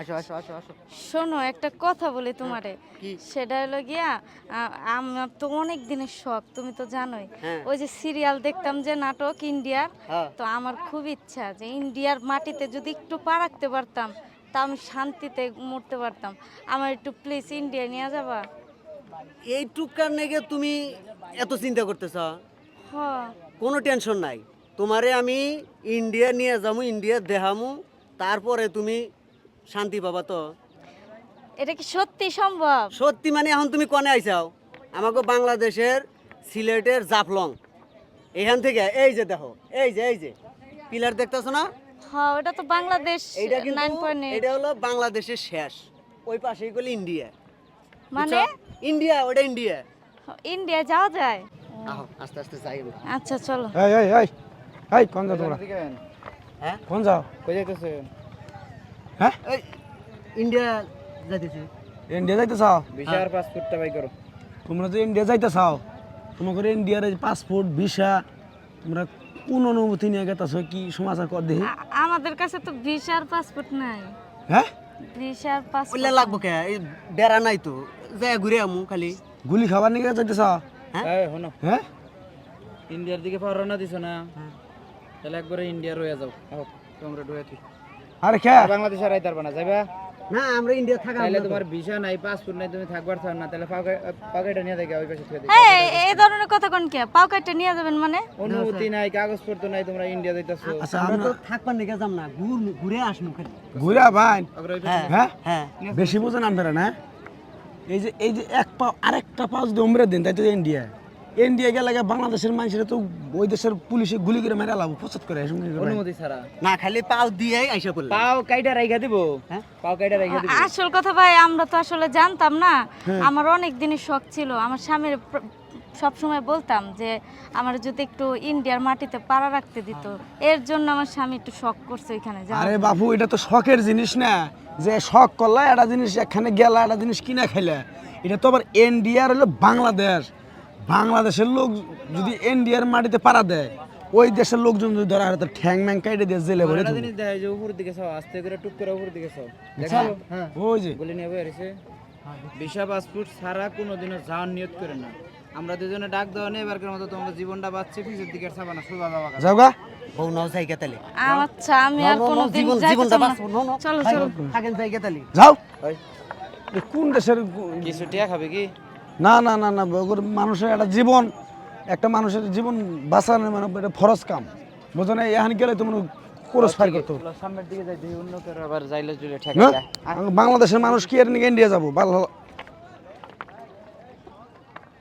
আসো আসো আসো আসো। শোনো একটা কথা বলি তোমারে। সেটা হলো গিয়া আমার তো অনেক দিনের শখ তুমি তো জানোই। হ্যাঁ। ওই যে সিরিয়াল দেখতাম যে নাটক ইন্ডিয়ার হ্যাঁ। তো আমার খুব ইচ্ছা যে ইন্ডিয়ার মাটিতে যদি একটু পা রাখতে পারতাম তা আমি শান্তিতে মরতে পারতাম। আমার একটু প্লিজ ইন্ডিয়া নিয়ে যাবা। এই টুকার নেগে তুমি এত চিন্তা করতেছ? কোনো টেনশন নাই। তোমারে আমি ইন্ডিয়া নিয়ে যাব ইন্ডিয়া দেখামু তারপরে তুমি শান্তি পাবা তো? এটা কি সত্যি সম্ভব? সত্যি মানে এখন তুমি কনে আইসাও আমাকে বাংলাদেশের সিলেটের জাফলং। এখান থেকে এই যে দেখো এই যে এই যে। পিলার দেখতেছো না? হ্যাঁ ওটা তো বাংলাদেশ এটা কিন্তু নাইন পয়েন্ট এটা হলো বাংলাদেশের শেষ। ওই পাশেই গেলে ইন্ডিয়া। মানে? ইন্ডিয়া ওটা ইন্ডিয়া। ইন্ডিয়া যাওয়া যায়? আহো আস্তে আস্তে যাই আচ্ছা চলো। এই এই এই এই কোন যাও তোমরা? হ্যাঁ? কোন যাও? কই যাইতেছে হ্যাঁ? এই ইন্ডিয়া যাইতেছি। ইন্ডিয়া যাইতে চাও? পাসপোর্টটা বাই করো। তোমরা তো ইন্ডিয়া যাইতে চাও ইন্ডিয়ার পাসপোর্ট ভিসা তোমরা কোন অনুমতি নিয়ে গেতেছো? কি সমাচার কর দেখি। আমাদের কাছে তো ভিসার পাসপোর্ট নাই। হ্যাঁ? ভিসার লাগবো কে? এই বেড়া নাই তো। যাই ঘুরে আমু খালি। গুলি খাবার নিয়ে যাইতে চাও? হ্যাঁ? এই হ্যাঁ? ইন্ডিয়ার দিকে পাওয়ার রওনা দিছো না? তাহলে একবারে ইন্ডিয়া রয়ে যাও। তোমরা ডুয়ে তুই আরে কে? বাংলাদেশ আর আইতার না যাইবা? না আমরা ইন্ডিয়া থাকা তাহলে তোমার ভিসা নাই পাসপোর্ট নাই তুমি থাকবার থাক না তাহলে পাকেটে নিয়ে দেখে ওই পাশে এই এই ধরনের কথা কোন কে? পাও কাটতে নিয়ে যাবেন মানে? অনুমতি নাই কাগজপত্র নাই তোমরা ইন্ডিয়া যাইতাছো। আচ্ছা আমরা তো থাকবার নিকে যাম না ঘুর- ঘুরে আসনু খালি। ঘুরা ভাই। হ্যাঁ হ্যাঁ? হ্যাঁ। বেশি বোঝেন আপনারা না এই যে এই যে এক পা আরেকটা পাও যদি উমরে দিন তাই তো ইন্ডিয়া ইন্ডিয়া গেলে বাংলাদেশের মানুষেরা তো ওই দেশের পুলিশে গুলি করে মেরে লাভ করে? অনুমতি ছাড়া। না খালি পাও দিয়েই আইসা পাও কাইটা রাইখা দিব। হ্যাঁ? পাও কাইটা রাইখা দিব। আসল কথা ভাই আমরা তো আসলে জানতাম না। আমার অনেক দিনের শখ ছিল। আমার স্বামীর সব সময় বলতাম যে আমার যদি একটু ইন্ডিয়ার মাটিতে পাড়া রাখতে দিত। এর জন্য আমার স্বামী একটু শখ করছে ওইখানে। আরে বাপু এটা তো শখের জিনিস না। যে শখ করলা একটা জিনিস এখানে গেলা একটা জিনিস কিনা খাইলা। এটা তো আবার ইন্ডিয়ার হলো বাংলাদেশ। বাংলাদেশের লোক যদি ইন্ডিয়ার মাটিতে পাড়া দেয় ওই দেশের লোকজন যদি ধরা হয় তো ঠ্যাং ম্যাং কাইটে দিয়ে জেলে ভরে। জিনিস দেখায় যে উপর দিকে চাও আস্তে করে টুক করে উপর দিকে চাও দেখো হ্যাঁ ওই যে। গুলি নিয়ে বেরিয়েছে ভিসা পাসপোর্ট ছাড়া কোনোদিনও যাওয়ার নিয়ত করে না। আমরা দুজনে ডাক দেওয়া নেই এবারকার মতো তোমাদের জীবনটা বাঁচছে পিছের দিকে আর চাবা না সোজা যাওয়া গা। যাও গা। বউ নাও জায়গা তালি। আচ্ছা আমি আর নো, নো, কোনোদিন জীবন- যাইতে জীবনটা না। বাঁচবো, নো, নো। চলো চলো। থাকেন জায়গা তালি যাও। ওই, কোন দেশের কিছু টিয়া খাবে কি? না না না না মানুষের একটা জীবন একটা মানুষের জীবন বাঁচানো মানে এটা ফরজ কাম। বুঝো না এখানে গেলে তোমার কোরস ফায়ার করতে হবে। সামনের দিকে যাই অন্য আবার যাইলে জুলে ঠেকা বাংলাদেশের মানুষ কি এর নিয়ে ইন্ডিয়া যাব? ভালো